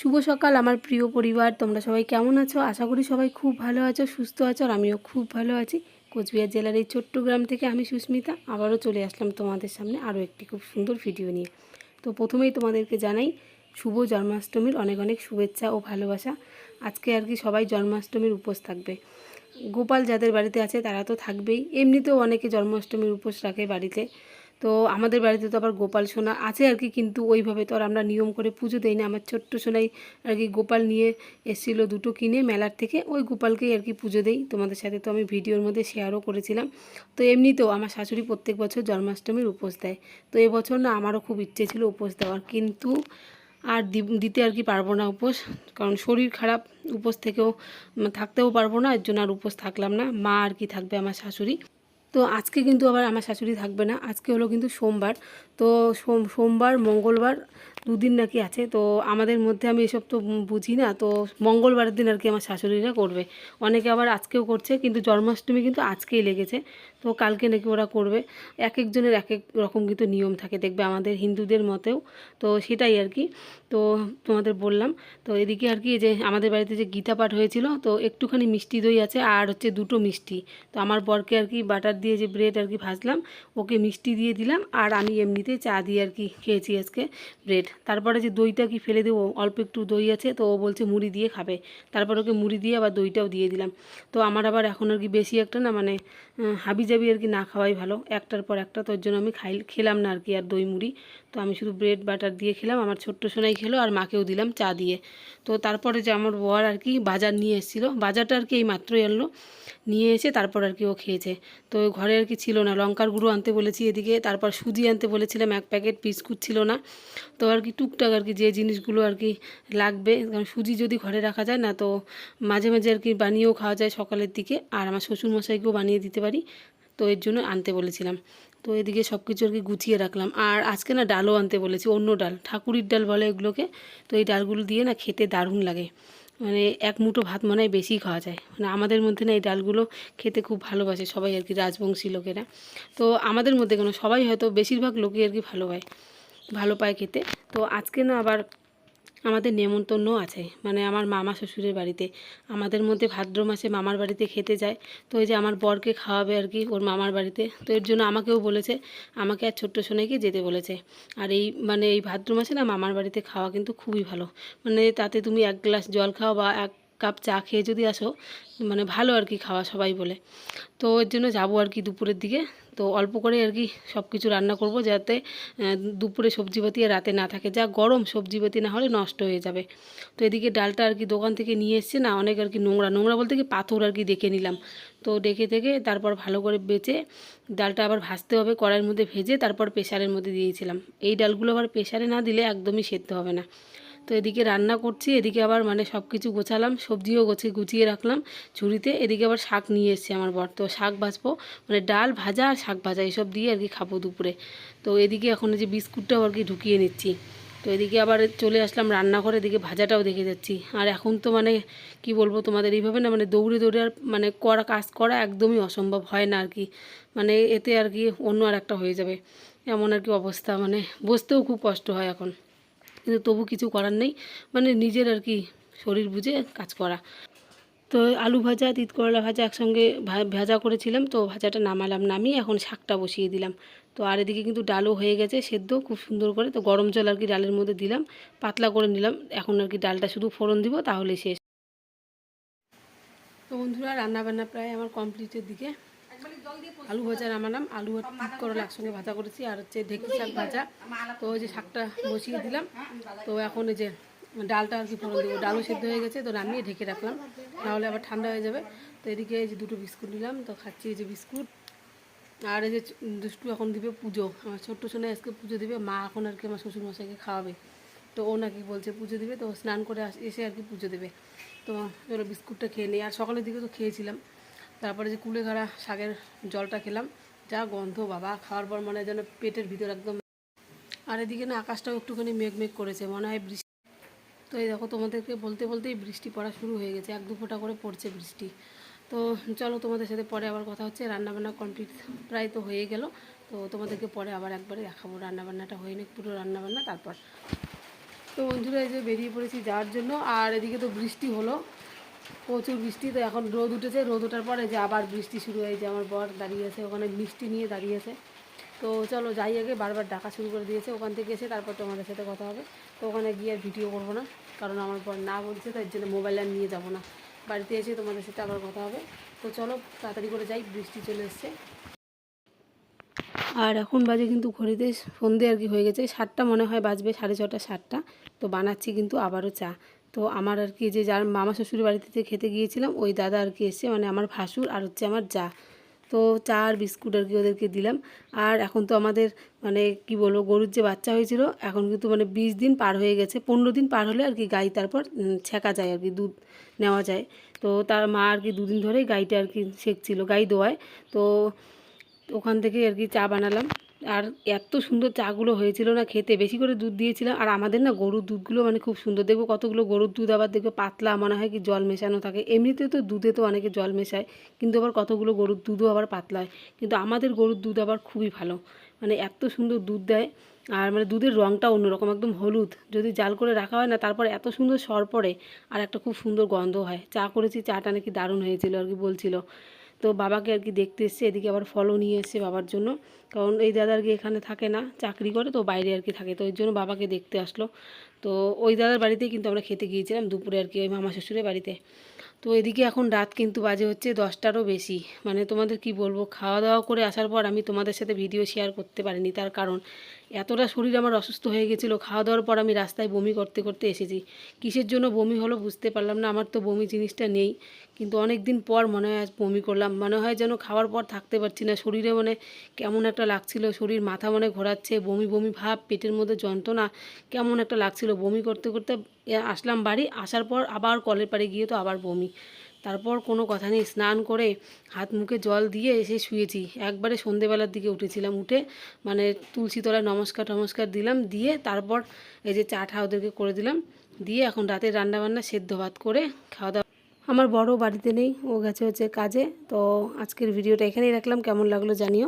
শুভ সকাল, আমার প্রিয় পরিবার। তোমরা সবাই কেমন আছো? আশা করি সবাই খুব ভালো আছো, সুস্থ আছো, আর আমিও খুব ভালো আছি। কোচবিহার জেলার এই ছোট্ট গ্রাম থেকে আমি সুস্মিতা, আবারও চলে আসলাম তোমাদের সামনে আরও একটি খুব সুন্দর ভিডিও নিয়ে। তো প্রথমেই তোমাদেরকে জানাই, শুভ জন্মাষ্টমীর অনেক অনেক শুভেচ্ছা ও ভালোবাসা। আজকে আর কি সবাই জন্মাষ্টমীর উপোস থাকবে। গোপাল যাদের বাড়িতে আছে তারা তো থাকবেই। এমনিতেও অনেকে জন্মাষ্টমীর উপোস রাখে বাড়িতে। তো আমাদের বাড়িতে তো আবার গোপাল সোনা আছে আর কি, কিন্তু ওইভাবে তো আর আমরা নিয়ম করে পুজো দিই না। আমার ছোট্ট সোনাই আর কি গোপাল নিয়ে এসেছিল দুটো কিনে মেলার থেকে, ওই গোপালকেই আর কি পুজো দেই। তোমাদের সাথে তো আমি ভিডিওর মধ্যে শেয়ারও করেছিলাম। তো এমনিতেও আমার শাশুড়ি প্রত্যেক বছর জন্মাষ্টমীর উপোস দেয়। তো এবছর না আমারও খুব ইচ্ছে ছিল উপোস দেওয়ার, কিন্তু আর দিতে আর কি পারব না উপোস, কারণ শরীর খারাপ, উপোস থেকেও থাকতেও পারব না, এর জন্য আর উপোস থাকলাম না। মা আর কি থাকবে আমার শাশুড়ি। তো আজকে কিন্তু আবার আমার শাশুড়ি থাকবে না। আজকে হলো কিন্তু সোমবার। তো সোম সোমবার, মঙ্গলবার দুদিন নাকি আছে। তো আমাদের মধ্যে আমি এসব তো বুঝি না। তো মঙ্গলবারের দিন আর কি আমার শাশুড়িরা করবে। অনেকে আবার আজকেও করছে, কিন্তু জন্মাষ্টমী কিন্তু আজকেই লেগেছে। তো কালকে নাকি ওরা করবে। এক একজনের এক এক রকম কিন্তু নিয়ম থাকে। দেখবে আমাদের হিন্দুদের মতেও। তো সেটাই আর কি। তো তোমাদের বললাম। তো এদিকে আর কি যে আমাদের বাড়িতে যে গীতা পাঠ হয়েছিল, তো একটুখানি মিষ্টি দই আছে আর হচ্ছে দুটো মিষ্টি। তো আমার বরকে আর কি বাটার দিয়ে যে ব্রেড আর কি ভাজলাম, ওকে মিষ্টি দিয়ে দিলাম আর আমি এমনিতেই চা দিয়ে আর কি খেয়েছি আজকে ব্রেড তারপরে যে দইটা কি ফেলে দেবো, অল্প একটু দই আছে, তো ও বলছে মুড়ি দিয়ে খাবে। তারপর ওকে মুড়ি দিয়ে আবার দইটাও দিয়ে দিলাম। তো আমার আবার এখন আর কি বেশি একটা না মানে হাবি জাবি আর কি না খাওয়াই ভালো। একটার পর একটা তোর জন্য আমি খাই, খেলাম না আর কি আর দই মুড়ি। তো আমি শুধু ব্রেড বাটার দিয়ে খেলাম, আমার ছোট্ট সোনাই খেলো আর মাকেও দিলাম চা দিয়ে। তো তারপরে যে আমার বর আর কি বাজার নিয়ে এসেছিল, বাজারটা আর কি এই মাত্রই আনলো। নিয়ে এসে তারপর আর কি ও খেয়েছে। তো ঘরে আর কি ছিল না। লঙ্কার গুঁড়ো আনতে বলেছি এদিকে, তারপর সুজি আনতে বলেছিলাম, এক প্যাকেট বিস্কুট ছিল না। তো আর কি টুকটাক আর কি যে জিনিসগুলো আর কি লাগবে, কারণ সুজি যদি ঘরে রাখা যায় না, তো মাঝে মাঝে আর কি বানিয়েও খাওয়া যায় সকালের দিকে। আর আমার শ্বশুরমশাইকেও বানিয়ে দিতে পারি, তো এর জন্য আনতে বলেছিলাম। তো এদিকে সব কিছু আর কি গুছিয়ে রাখলাম। আর আজকে না ডালও আনতে বলেছি, অন্য ডাল, ঠাকুরির ডাল বলে এগুলোকে। তো এই ডালগুলো দিয়ে না খেতে দারুণ লাগে। মানে এক মুঠো ভাত মনে হয় বেশি খাওয়া যায়। মানে আমাদের মধ্যে না এই ডালগুলো খেতে খুব ভালোবাসে সবাই আর কি, রাজবংশী লোকেরা। তো আমাদের মধ্যে কেন সবাই হয়তো বেশিরভাগ লোকই আর কি ভালো হয়, ভালো পায় খেতে। তো আজকে না আবার আমাদের নেমন্তন্ন আছে। মানে আমার মামা শ্বশুরের বাড়িতে। আমাদের মধ্যে ভাদ্র মাসে মামার বাড়িতে খেতে যায়। তো ওই যে আমার বরকে খাওয়াবে আর কি ওর মামার বাড়িতে। তো এর জন্য আমাকেও বলেছে। আমাকে আর ছোট্ট সোনাইকে যেতে বলেছে। আর এই মানে এই ভাদ্র মাসে না মামার বাড়িতে খাওয়া কিন্তু খুবই ভালো। মানে তাতে তুমি এক গ্লাস জল খাও বা এক কাপ চা খেয়ে যদি আসো মানে ভালো আর কি খাওয়া সবাই বলে। তো ওর জন্য যাব আর কি দুপুরের দিকে। তো অল্প করে আর কি সব কিছু রান্না করব যাতে দুপুরে সবজিপাতি আর রাতে না থাকে। যা গরম সবজিপাতি না হলে নষ্ট হয়ে যাবে। তো এদিকে ডালটা আর কি দোকান থেকে নিয়ে এসছে। না, অনেক আর কি নোংরা। নোংরা বলতে কি পাথর আর কি দেখে নিলাম। তো ডেকে থেকে তারপর ভালো করে বেচে ডালটা আবার ভাজতে হবে কড়াইয়ের মধ্যে ভেজে তারপর প্রেশারের মধ্যে দিয়েছিলাম। এই ডালগুলো আবার প্রেশারে না দিলে একদমই সেদ্ধ হবে না। তো এদিকে রান্না করছি, এদিকে আবার মানে সব কিছু গোছালাম, সবজিও গোছে, গুছিয়ে রাখলাম, ঝুড়িতে, এদিকে আবার শাক নিয়ে এসছে আমার বর। তো শাক ভাজবো মানে ডাল ভাজা আর শাক ভাজা, এসব দিয়ে আর কি খাব দুপুরে। তো এদিকে এখন যে বিস্কুটটাও আর কি ঢুকিয়ে নিচ্ছি। তো এদিকে আবার চলে আসলাম রান্নাঘরে, এদিকে ভাজাটাও দেখে যাচ্ছি। আর এখন তো মানে কি বলব তোমাদের, এইভাবে না মানে দৌড়ে দৌড়ে আর মানে করা, কাজ করা একদমই অসম্ভব হয় না আর কি। মানে এতে আর কি অন্য আর একটা হয়ে যাবে। এমন আর কি অবস্থা মানে বসতেও খুব কষ্ট হয় এখন। কিন্তু তবু কিছু করার নেই। মানে নিজের আর কি শরীর বুঝে কাজ করা। তো আলু ভাজা তিত করলা ভাজা একসঙ্গে ভাজা করেছিলাম। তো ভাজাটা নামালাম, নামিয়ে এখন শাকটা বসিয়ে দিলাম। তো আর এদিকে কিন্তু ডালও হয়ে গেছে সেদ্ধ খুব সুন্দর করে। তো গরম জল আর কি ডালের মধ্যে দিলাম, পাতলা করে নিলাম। এখন আর কি ডালটা শুধু ফোড়ন দিব তাহলে শেষ। তো বন্ধুরা রান্না বান্না প্রায় আমার কমপ্লিটের দিকে। আলু ভাজা নামালাম আলু আর করলা একসঙ্গে ভাজা করেছি। আর হচ্ছে ঢেঁকি শাক ভাজা। তো ওই যে শাকটা বসিয়ে দিলাম। তো এখন যে ডালটা আর কি ফোড়ন দেবো। ডালও সেদ্ধ হয়ে গেছে, তো নামিয়ে ঢেকে রাখলাম। নাহলে আবার ঠান্ডা হয়ে যাবে। তো এদিকে এই যে দুটো বিস্কুট নিলাম। তো খাচ্ছি এই যে বিস্কুট। আর এই যে দুষ্টু এখন দিবে পুজো। আমার ছোট্ট সোনা আজকে পুজো দিবে। মা এখন আর কি আমার শ্বশুরমশাইকে খাওয়াবে। তো ও নাকি বলছে পুজো দিবে। তো স্নান করে এসে আর কি পুজো দেবে। তো চলো বিস্কুটটা খেয়ে নিই। আর সকালের দিকে তো খেয়েছিলাম। তারপরে যে কুলেখাড়া শাকের জলটা খেলাম। যা গন্ধ বাবা, খাওয়ার পর মনে যেন পেটের ভিতর একদম আর এদিকে না আকাশটাও একটুখানি মেঘ মেঘ করেছে, মনে হয় বৃষ্টি তো এই দেখো তোমাদেরকে বলতে বলতেই বৃষ্টি পড়া শুরু হয়ে গেছে, এক দু ফোঁটা করে পড়ছে বৃষ্টি। তো চলো তোমাদের সাথে পরে আবার কথা হচ্ছে, রান্নাবান্না কমপ্লিট প্রায় তো হয়ে গেল। তো তোমাদেরকে পরে আবার একবারে দেখাবো, রান্নাবান্নাটা হয়ে নিক পুরো রান্নাবান্না তারপর। তো বন্ধুরা এই যে বেরিয়ে পড়েছি যাওয়ার জন্য, আর এদিকে তো বৃষ্টি হলো। প্রচুর বৃষ্টি, তো এখন রোদ উঠেছে। রোদ ওঠার পরে যে আবার বৃষ্টি শুরু হয়েছে আমার বর দাঁড়িয়ে আছে, ওখানে মিষ্টি নিয়ে দাঁড়িয়ে আছে। তো চলো যাই আগে, বারবার ডাকা শুরু করে দিয়েছে। ওখান থেকে এসে তারপর তোমাদের সাথে কথা হবে। তো ওখানে গিয়ে আর ভিডিও করব না, কারণ আমার বর না বলছে, তাই জন্য মোবাইল আর নিয়ে যাব না। বাড়িতে এসে তোমাদের সাথে আবার কথা হবে। তো চলো তাড়াতাড়ি করে যাই, বৃষ্টি চলে এসছে। আর এখন বাজে কিন্তু ঘড়িতে, সন্ধে আর কি হয়ে গেছে। সাতটা মনে হয় বাজবে, সাড়ে ছটা সাতটা। তো বানাচ্ছি কিন্তু আবারও চা। তো আমার আর কি যে যার মামা শ্বশুর বাড়িতে খেতে গিয়েছিলাম, ওই দাদা আর কি এসে মানে আমার ভাসুর আর হচ্ছে আমার যা। তো চা আর বিস্কুট আর কি ওদেরকে দিলাম। আর এখন তো আমাদের মানে কি বলব, গরুর যে বাচ্চা হয়েছিল, এখন কিন্তু মানে বিশ দিন পার হয়ে গেছে, পনেরো দিন পার হলে আর কি গাই তারপর ছেঁকা যায় আর কি, দুধ নেওয়া যায়। তো তার মা আর কি দুদিন ধরেই গাইটা আর কি শেখছিল, গাই দোয়ায়। তো ওখান থেকে আর কি চা বানালাম। আর এত সুন্দর চাগুলো হয়েছিল না খেতে। বেশি করে দুধ দিয়েছিলাম। আর আমাদের না গরুর দুধগুলো মানে খুব সুন্দর। দেখব কতগুলো গরুর দুধ আবার দেখবে পাতলা, মনে হয় কি জল মেশানো থাকে। এমনিতে তো দুধে তো অনেকে জল মেশায়, কিন্তু আবার কতগুলো গরুর দুধও আবার পাতলা হয় কিন্তু আমাদের গরুর দুধ আবার খুবই ভালো। মানে এত সুন্দর দুধ দেয়। আর মানে দুধের রঙটা অন্যরকম, একদম হলুদ। যদি জাল করে রাখা হয় না, তারপর এত সুন্দর সর পড়ে। আর একটা খুব সুন্দর গন্ধ হয়। চা করেছি, চাটা নাকি দারুণ হয়েছিল আর কি বলছিল। তো বাবাকে আর কি দেখতে এসছে, এদিকে আবার ফলও নিয়ে এসছে বাবার জন্য। কারণ এই দাদা আর কি এখানে থাকে না, চাকরি করে, তো বাইরে আর কি থাকে। তো ওই জন্য বাবাকে দেখতে আসলো। তো ওই দাদার বাড়িতেই কিন্তু আমরা খেতে গিয়েছিলাম দুপুরে আর কি ওই মামা শ্বশুরের বাড়িতে। তো এদিকে এখন রাত কিন্তু বাজে হচ্ছে দশটারও বেশি। মানে তোমাদের কি বলব, খাওয়া দাওয়া করে আসার পর আমি তোমাদের সাথে ভিডিও শেয়ার করতে পারিনি। তার কারণ এতটা শরীর আমার অসুস্থ হয়ে গেছিল খাওয়া দাওয়ার পর আমি রাস্তায় বমি করতে করতে এসেছি। কিসের জন্য বমি হলো বুঝতে পারলাম না, আমার তো বমি জিনিসটা নেই। কিন্তু অনেক দিন পর মনে হয় আজ বমি করলাম, মনে হয় যেন খাওয়ার পর থাকতে পারছি না, শরীরে মানে কেমন একটা লাগছিল, শরীর মাথা মনে ঘোরাচ্ছে, বমি বমি ভাব, পেটের মধ্যে যন্ত্রণা কেমন একটা লাগছিল। বমি করতে করতে আসলাম বাড়ি, আসার পর আবার কলের পাড়ে গিয়ে তো আবার বমি। তারপর কোনো কথা নেই, স্নান করে হাত মুখে জল দিয়ে এসে শুয়েছি। একবারে সন্ধেবেলার দিকে উঠেছিলাম, উঠে মানে তুলসী তলায় নমস্কার টমস্কার দিলাম, দিয়ে তারপর এই যে চা ঠা ওদেরকে করে দিলাম, দিয়ে এখন রাতের রান্নাবান্না, সেদ্ধ ভাত করে খাওয়া দাওয়া। আমার বড় বাড়িতে নেই, ও গেছে হচ্ছে কাজে, তো আজকের ভিডিওটা এখানেই রাখলাম, কেমন লাগল জানিও।